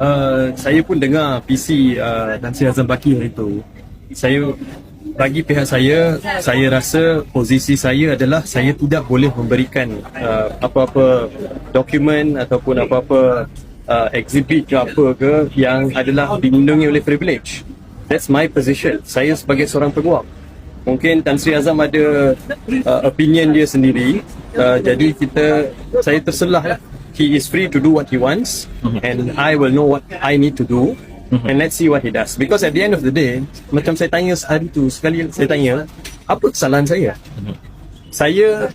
uh, saya pun dengar PC uh, Tan Sri Azam Baki hari itu. Saya bagi pihak saya, saya rasa posisi saya adalah saya tidak boleh memberikan uh, apa-apa dokumen ataupun apa-apa uh, exhibit ke apa ke yang adalah dilindungi oleh privilege. That's my position. Saya sebagai seorang peguam. Mungkin Tan Sri Azam ada uh, opinion dia sendiri. Uh, jadi kita saya terselah lah. He is free to do what he wants and I will know what I need to do and let's see what he does. Because at the end of the day, macam saya tanya hari tu sekali saya tanya, apa kesalahan saya? Saya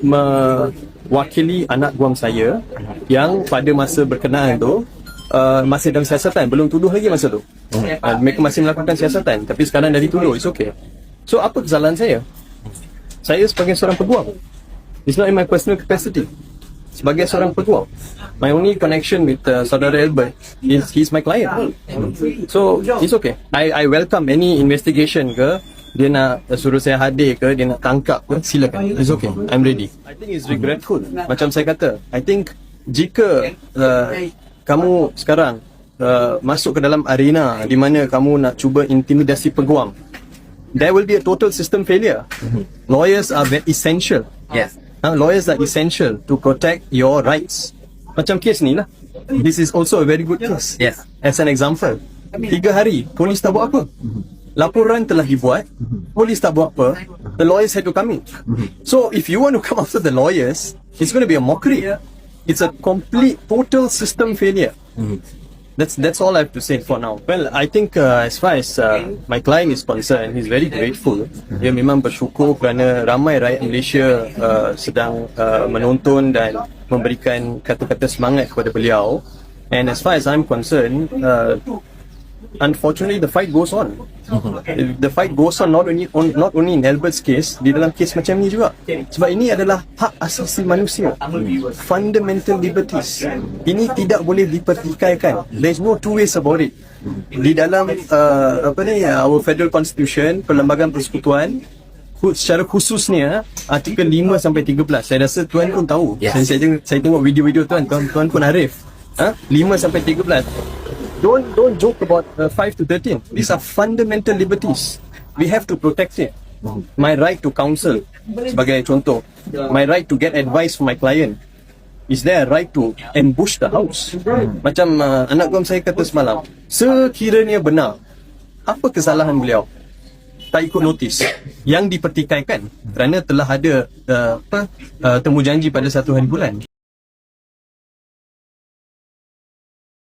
mewakili anak guam saya yang pada masa berkenaan tu uh, masih dalam siasatan, belum tuduh lagi masa tu. Uh, mereka masih melakukan siasatan tapi sekarang dah dituduh, it's okay. So apa kesalahan saya? Saya sebagai seorang peguam. It's not in my personal capacity. Sebagai seorang peguam. My only connection with uh, Saudara Albert is he's my client. So it's okay. I I welcome any investigation ke dia nak suruh saya hadir ke dia nak tangkap ke silakan. It's okay. I'm ready. I think it's regretful. Macam saya kata, I think jika uh, kamu sekarang uh, masuk ke dalam arena di mana kamu nak cuba intimidasi peguam there will be a total system failure. Lawyers are very essential. Yes. Uh, lawyers are essential to protect your rights. Macam kes ni lah. This is also a very good case. Yes. As an example. Tiga hari, polis tak buat apa. Mm-hmm. Laporan telah dibuat, mm-hmm. polis tak buat apa. The lawyers had to come in. Mm-hmm. So if you want to come after the lawyers, it's going to be a mockery. It's a complete, total system failure. That's that's all I have to say for now. Well, I think uh, as far as uh, my client is concerned, he's very grateful. Dia memang bersyukur kerana ramai rakyat Malaysia uh, sedang uh, menonton dan memberikan kata-kata semangat kepada beliau. And as far as I'm concerned, uh, unfortunately the fight goes on. The fight goes on not only on, not only in Albert's case, di dalam kes macam ni juga. Sebab ini adalah hak asasi manusia. Fundamental liberties. Ini tidak boleh dipertikaikan. There is no two ways about it. Di dalam uh, apa ni our federal constitution, perlembagaan persekutuan secara khususnya artikel 5 sampai 13 saya rasa tuan pun tahu Yes. saya, saya, tengok, saya tengok video-video tuan tuan, tuan pun arif ha? 5 sampai 13 don't don't joke about uh, 5 to 13 these are fundamental liberties. We have to protect it. My right to counsel sebagai contoh. My right to get advice from my client. Is there a right to ambush the house? Macam uh, anak guam saya kata semalam sekiranya benar apa kesalahan beliau? Tak ikut notis. Yang dipertikaikan kerana telah ada uh, apa uh, temu janji pada satu hari bulan